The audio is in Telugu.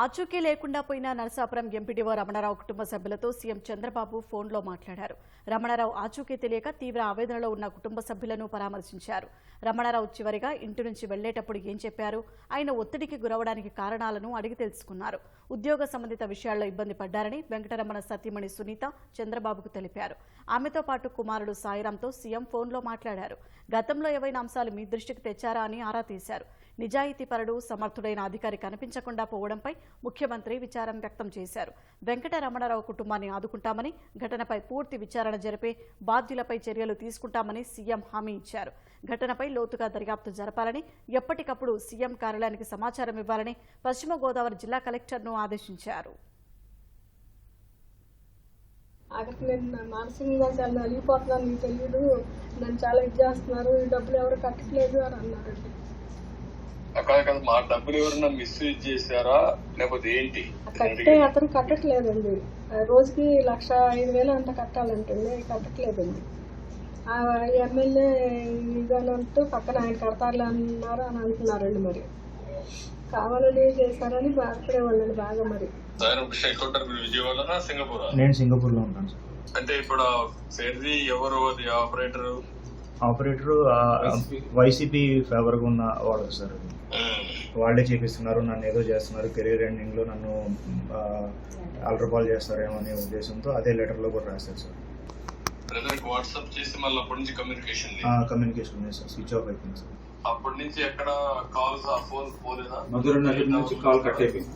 ఆచూకీ లేకుండా పోయిన నరసాపురం ఎంపీడీఓ రమణారావు కుటుంబ సభ్యులతో సీఎం చంద్రబాబు ఫోన్లో మాట్లాడారు. రమణారావు ఆచూకీ తెలియక తీవ్ర ఆవేదనలో ఉన్న కుటుంబ సభ్యులను పరామర్శించారు. రమణారావు చివరిగా ఇంటి నుంచి వెళ్ళేటప్పుడు ఏం చెప్పారు? ఆయన ఒత్తిడికి గురవడానికి కారణాలను అడిగి తెలుసుకున్నారు. ఉద్యోగ సంబంధిత విషయాల్లో ఇబ్బంది పడ్డారని వెంకటరమణ సతీమణి సునీత చంద్రబాబుకు తెలిపారు. ఆమెతో పాటు కుమారుడు సాయిరాంతో సీఎం ఫోన్లో మాట్లాడారు. గతంలో ఏవైనా అంశాలు మీ దృష్టికి తెచ్చారా అని ఆరా తీశారు. నిజాయితీపరుడు సమర్థుడైన అధికారి కనిపించకుండా పోవడంపై ముఖ్యమంత్రి విచారం వ్యక్తం చేశారు. వెంకటరమణారావు కుటుంబాన్ని ఆదుకుంటామని ఘటనపై పూర్తి విచారణ జరిపే బాధ్యులపై చర్యలు తీసుకుంటామని సీఎం హామీ ఇచ్చారు. ఘటనపై లోతుగా దర్యాప్తు జరపాలని ఎప్పటికప్పుడు సీఎం కార్యాలయానికి సమాచారం ఇవ్వాలని పశ్చిమ గోదావరి జిల్లా కలెక్టర్ను ఆదేశించారు. అక్కడికి నేను మానసికంగా చాలా నలిగిపోతున్నాను నీకు తెలియదు నన్ను చాలా ఇది చేస్తున్నారు. ఈ డబ్బులు ఎవరు కట్టట్లేదు అని అన్నారండి అక్కడ కదా మా డబ్బులు ఎవరన్నా మిస్యూజ్ చేశారా? లేకపోతే ఏంటి? కట్టే అతను కట్టట్లేదండి. రోజుకి లక్ష ఐదు వేలు అంత కట్టాలంటండి కట్టట్లేదండి. ఆ ఎమ్మెల్యే ఇదనంటూ పక్కన ఆయన కడతారులే అన్నారు అని అంటున్నారండి మరి. కావాలని చేశారని బాధపడేవాళ్ళండి బాగా మరి. విజయవాడనా సింగపూర్? నేను సింగపూర్లో ఉంటాను సార్. అంటే ఇప్పుడు ఎవరు అది ఆపరేటర్? Operator YCP. ఫేవర్గా ఉన్న వాళ్ళు సార్. వాళ్ళే చేపిస్తున్నారు నన్ను ఏదో చేస్తున్నారు కెరీర్ ఎండింగ్లో నన్ను ఆల్టర్పాల్ చేస్తారేమో అనే ఉద్దేశంతో అదే లెటర్లో కూడా రాశారు సార్. బ్రదర్ వాట్సాప్ చేసి మళ్ళీ అప్పటి నుంచి కమ్యూనికేషన్ కమ్యూనికేషన్ ఉంది సార్ స్విచ్ ఆఫ్ అయిపోయింది సార్. అప్పటి నుంచి ఎక్కడ కాల్స్ ఆ ఫోన్ పోలేదా? మధుర నగర్ నుంచి కాల్ కట్ అయిపోయింది.